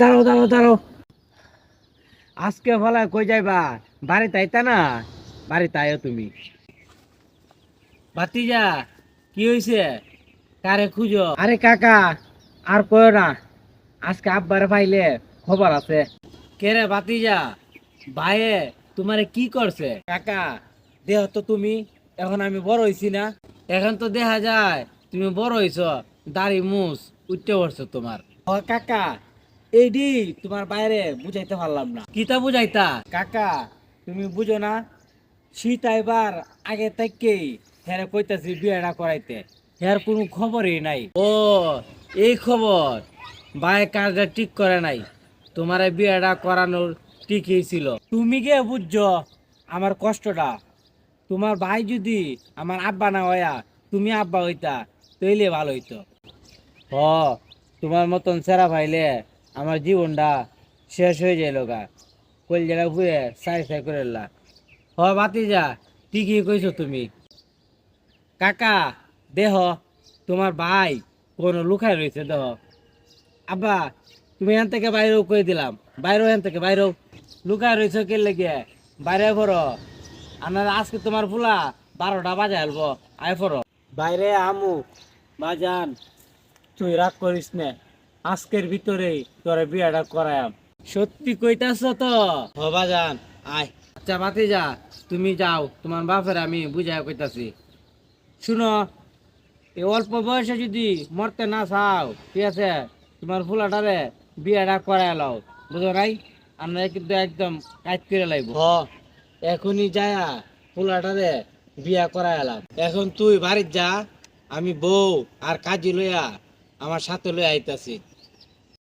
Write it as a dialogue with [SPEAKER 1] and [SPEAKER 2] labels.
[SPEAKER 1] দাঁড়াও দাঁড়াও দাঁড়াও। আজকে কই যাইবা? আইতা না? আয়ো তুমি। ভাতিজা, কি কারে খুঁজো? আরে কাকা, আর না। আজকে আব্বার পাইলে খবর আছে। কে রে ভাতিজা? ভাইয়ে, তোমারে কি করছে? কাকা, দেহ তো তুমি, এখন আমি বড় হইছি না। এখন তো দেখা যায়, তুমি বড় হইছ, দাড়ি মুছ। উঠতে পড়ছো তোমার। ও কাকা এইডি তোমার বাইরে বুঝাইতে পারলাম না। কিতা বুঝাইতা? কাকা তুমি বুঝো না শীত আইবার আগে হেরে কইতাছি বিয়েটা করাইতে। হের কোনো খবরই নাই। ও এই খবর? ভাই কাজটা ঠিক করে নাই। তোমার বিয়েটা করানোর ঠিকই ছিল। তুমি কে বুঝছ আমার কষ্টটা। তোমার ভাই যদি আমার আব্বা না হইয়া তুমি আব্বা হইতা তৈলে ভালো হইতো। হ তোমার মতন সেরা ভাইলে আমার জীবনটা শেষ হয়ে যায় লোকা কলজাটা ভুয়ে সাই সাই করে হ বাতি যা ঠিকই কইছো তুমি। কাকা, দেহ, তোমার ভাই কোনো লুকাই রয়েছে, দেহ। আব্বা, তুমি এখান থেকে বাইরেও কই দিলাম? বাইরেও, এখান থেকে বাইরেও। লুকাই রয়েছে কে লেগে? বাইরে পড়ো। আপনার আজকে তোমার ফুলা বারোটা বাজে আলবো আয় পড়ো। বাইরে আমু, বাজান। তুই রাগ করিস না। আজকের ভিতরেই তোর বিয়েটা করায়াম। সত্যি কইতাছ তো? হ বাজান আয়। আচ্ছা বাতি যা তুমি যাও। তোমার বাপের আমি বুঝাই কইতাছি। শুনো এই অল্প বয়সে যদি মরতে না চাও ঠিক আছে? তোমার ফুলাটারে বিয়েটা করাই লও। বুঝো নাই? আমরা কিন্তু একদম কাজ করে লাইব। হ। এখনই যায়া ফুলাটারে বিয়া করাই এলাম এখন তুই বাড়ির যা আমি বউ আর কাজী লইয়া আমার সাথে লয়ে আইতাছি।